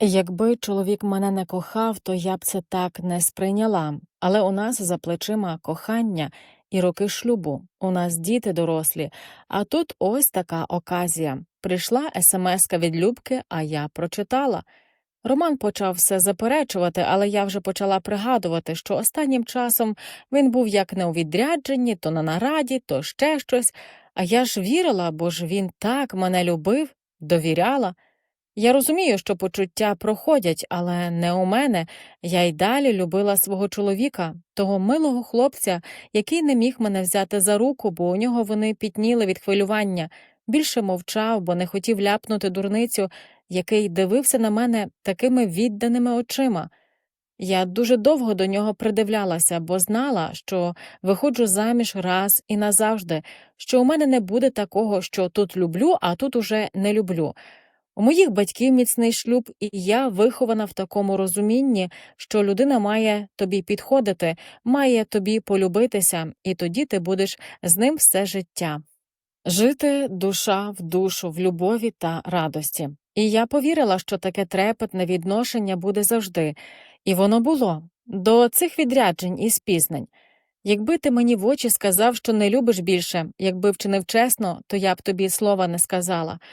Якби чоловік мене не кохав, то я б це так не сприйняла. Але у нас за плечима кохання і роки шлюбу. У нас діти дорослі. А тут ось така оказія. Прийшла смска від Любки, а я прочитала. Роман почав все заперечувати, але я вже почала пригадувати, що останнім часом він був як не у відрядженні, то на нараді, то ще щось. А я ж вірила, бо ж він так мене любив, довіряла. Я розумію, що почуття проходять, але не у мене. Я й далі любила свого чоловіка, того милого хлопця, який не міг мене взяти за руку, бо у нього вони пітніли від хвилювання. Більше мовчав, бо не хотів ляпнути дурницю, який дивився на мене такими відданими очима. Я дуже довго до нього придивлялася, бо знала, що виходжу заміж раз і назавжди, що у мене не буде такого, що тут люблю, а тут уже не люблю. У моїх батьків міцний шлюб, і я вихована в такому розумінні, що людина має тобі підходити, має тобі полюбитися, і тоді ти будеш з ним все життя. Жити душа в душу, в любові та радості. І я повірила, що таке трепетне відношення буде завжди, і воно було до цих відряджень і спізнень. Якби ти мені в очі сказав, що не любиш більше, якби вчинив чесно, то я б тобі слова не сказала.